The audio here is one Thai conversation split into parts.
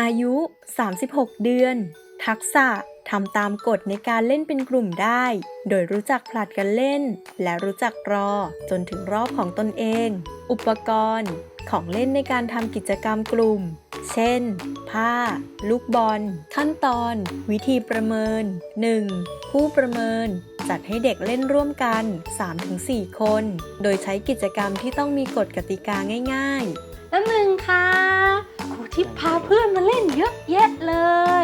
อายุ 36 เดือน ทักษะทำตามกฎในการเล่นเป็นกลุ่มได้ โดยรู้จักผลัดกันเล่น และรู้จักรอจนถึงรอบของตนเอง อุปกรณ์ ของเล่นในการทำกิจกรรมกลุ่ม เช่น ผ้า ลูกบอล ขั้นตอน วิธีประเมิน 1. ผู้ประเมิน จัดให้เด็กเล่นร่วมกัน 3-4 คน โดยใช้กิจกรรมที่ต้องมีกฎกติกาง่ายๆ แล้วหนึ่งค่ะ ทิพย์พาเพื่อนมาเล่นเยอะแยะเล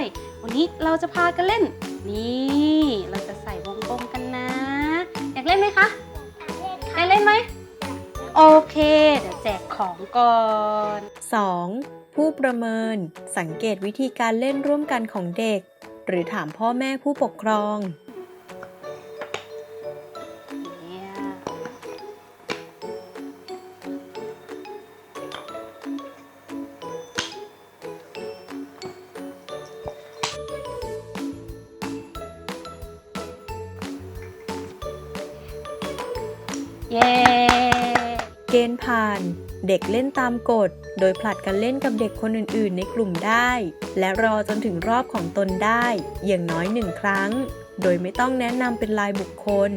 ย วันนี้เราจะพากันเล่น นี่เราจะใส่วงกลมกันนะ อยากเล่นไหมคะอยากเล่นไหมโอเค เดี๋ยวแจกของก่อน 2. ผู้ประเมิน สังเกตวิธีการเล่นร่วมกันของเด็ก หรือถามพ่อแม่ผู้ปกครอง เย้ เกณฑ์ผ่าน เด็กเล่นตามกฎ โดยผลัดกันเล่นกับเด็กคนอื่นๆ ในกลุ่มได้ และรอจนถึงรอบของตนได้ อย่างน้อยหนึ่งครั้ง โดยไม่ต้องแนะนำเป็นลายบุคคล